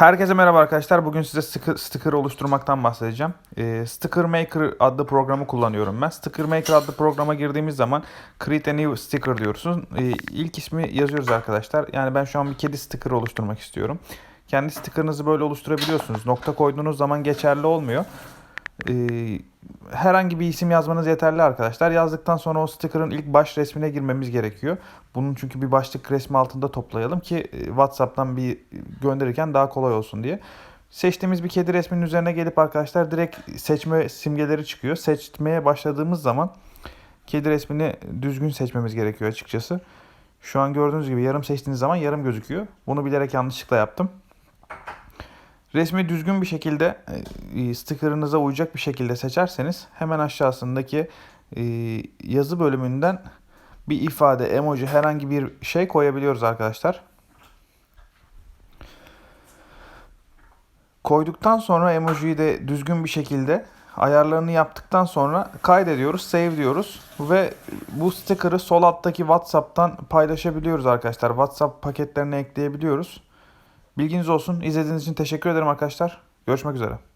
Herkese merhaba arkadaşlar. Bugün size sticker, sticker oluşturmaktan bahsedeceğim. Ee, Sticker Maker adlı programı kullanıyorum ben. Sticker Maker adlı programa girdiğimiz zaman Create a New Sticker diyorsunuz. Ee, ilk ismi yazıyoruz arkadaşlar. Yani ben şu an bir kedi sticker oluşturmak istiyorum. Kendi sticker'ınızı böyle oluşturabiliyorsunuz. Nokta koyduğunuz zaman geçerli olmuyor. Ee, herhangi bir isim yazmanız yeterli arkadaşlar. Yazdıktan sonra o sticker'ın ilk baş resmine girmemiz gerekiyor. Bunun çünkü bir başlık resmi altında toplayalım ki e, WhatsApp'tan bir gönderirken daha kolay olsun diye. Seçtiğimiz bir kedi resminin üzerine gelip arkadaşlar direkt seçme simgeleri çıkıyor. Seçmeye başladığımız zaman kedi resmini düzgün seçmemiz gerekiyor açıkçası. Şu an gördüğünüz gibi yarım seçtiğiniz zaman yarım gözüküyor. Bunu bilerek yanlışlıkla yaptım. Resmi düzgün bir şekilde e, sticker'ınıza uyacak bir şekilde seçerseniz hemen aşağısındaki e, yazı bölümünden bir ifade, emoji herhangi bir şey koyabiliyoruz arkadaşlar. Koyduktan sonra emojiyi de düzgün bir şekilde ayarlarını yaptıktan sonra kaydediyoruz, save diyoruz ve bu sticker'ı sol alttaki WhatsApp'tan paylaşabiliyoruz arkadaşlar. WhatsApp paketlerine ekleyebiliyoruz. Bilginiz olsun. İzlediğiniz için teşekkür ederim arkadaşlar. Görüşmek üzere.